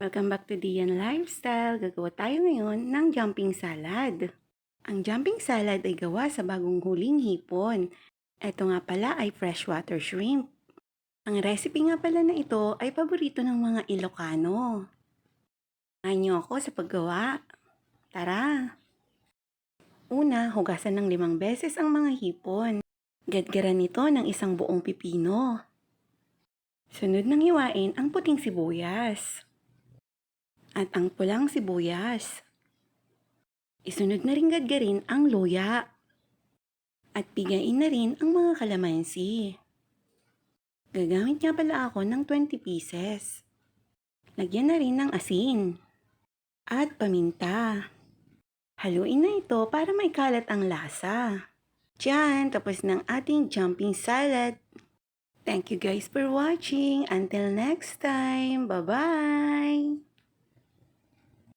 Welcome back to Dian Lifestyle. Gagawa tayo ngayon ng jumping salad. Ang jumping salad ay gawa sa bagong huling hipon. Ito nga pala ay freshwater shrimp. Ang recipe nga pala na ito ay paborito ng mga Ilocano. Niyo ako sa paggawa. Tara! Una, hugasan ng limang beses ang mga hipon. Gadgaran nito ng isang buong pipino. Sunod nang hiwain ang puting sibuyas. At ang pulang sibuyas. Isunod na rin gadgarin ang luya. At bigain na rin ang mga kalamansi. Gagamit nga pala ako ng 20 pieces. Lagyan na rin ng asin. At paminta. Haluin na ito para may kalat ang lasa. Diyan, tapos ng ating jumping salad. Thank you guys for watching. Until next time, bye-bye!